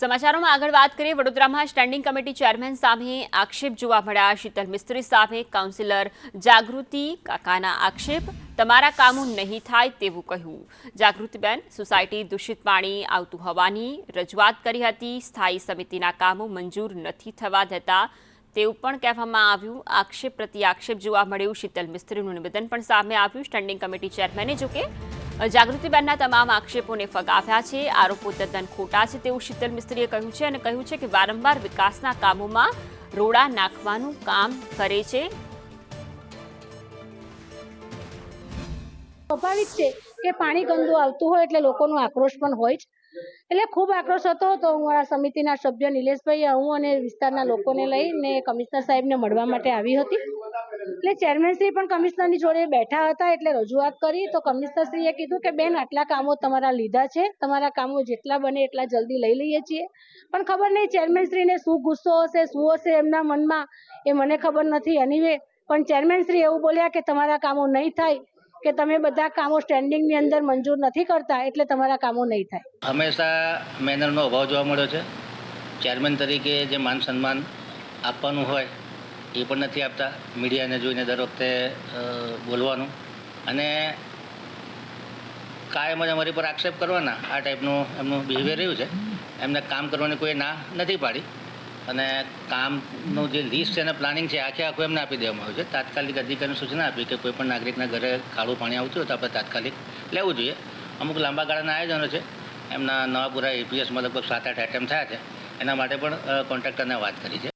સમાચારોમાં આગળ વાત કરીએ, વડોદરામાં સ્ટેન્ડિંગ કમિટી ચેરમેન સામે આક્ષેપ જોવા મળ્યા. શીતલ મિસ્ત્રી સામે કાઉન્સિલર જાગૃતિ કાકાના આક્ષેપ, તમારા કામો નહીં થાય તેવું કહ્યું. જાગૃતિબેન, સોસાયટી દૂષિત પાણી આવતું હોવાની રજૂઆત કરી હતી. સ્થાયી સમિતિના કામો મંજૂર નથી થવા દેતા તેવું પણ કહેવામાં આવ્યું. આક્ષેપ પ્રતિ આક્ષેપ જોવા મળ્યું. શીતલ મિસ્ત્રીનું નિવેદન પણ સામે આવ્યું. સ્ટેન્ડિંગ કમિટી ચેરમેને, જોકે જાગૃતિબેનના તમામ આક્ષેપોને ફગાવ્યા છે. આરોપો તદ્દન ખોટા છે તેવું શીતલ મિસ્ત્રીએ કહ્યું છે અને કહ્યું છે કે વારંવાર વિકાસના કામોમાં રોડા નાખવાનું કામ કરે છે. સ્વાભાવિક છે કે પાણી ગંદુ આવતું હોય એટલે લોકોનો આક્રોશ પણ હોય જ. એટલે ખૂબ આક્રોશ હતો તો હું આ સમિતિના સભ્ય નિલેશભાઈ હું અને વિસ્તારના લોકોને લઈને કમિશનર સાહેબને મળવા માટે આવી હતી. એટલે ચેરમેનશ્રી પણ કમિશનરની જોડે બેઠા હતા એટલે રજૂઆત કરી. તો કમિશનરશ્રીએ કીધું કે, બેન, આટલા કામો તમારા લીધા છે. તમારા કામો જેટલા બને એટલા જલ્દી લઈ લઈએ છીએ. પણ ખબર નહીં ચેરમેનશ્રીને શું ગુસ્સો હશે, શું હશે એમના મનમાં, એ મને ખબર નથી. એનીવે પણ ચેરમેનશ્રી એવું બોલ્યા કે, તમારા કામો નહીં થાય, કે તમે બધા કામો સ્ટેન્ડિંગની અંદર મંજૂર નથી કરતા, એટલે તમારા કામો નહીં થાય. હંમેશા મેનરનો અભાવ જોવા મળ્યો છે. ચેરમેન તરીકે જે માન સન્માન આપવાનું હોય એ પણ નથી આપતા. મીડિયાને જોઈને દર વખતે બોલવાનું. અને કાયમ જ અમારી પર આક્ષેપ કરવાના. આ ટાઈપનું એમનું બિહેવિયર રહ્યું છે. એમને કામ કરવાની કોઈ ના નથી પાડી. અને કામનું જે લિસ્ટ છે અને પ્લાનિંગ છે, આખે આખું એમને આપી દેવામાં આવ્યું છે. તાત્કાલિક અધિકારીને સૂચના આપી કે કોઈ પણ નાગરિકના ઘરે કાળું પાણી આવતું હોય તો આપણે તાત્કાલિક લેવું જોઈએ. અમુક લાંબા ગાળાના આયોજનો છે. એમના નવાપુરા એપીએસમાં લગભગ સાત આઠ એટેમ થયા છે. એના માટે પણ કોન્ટ્રાક્ટરને વાત કરી છે.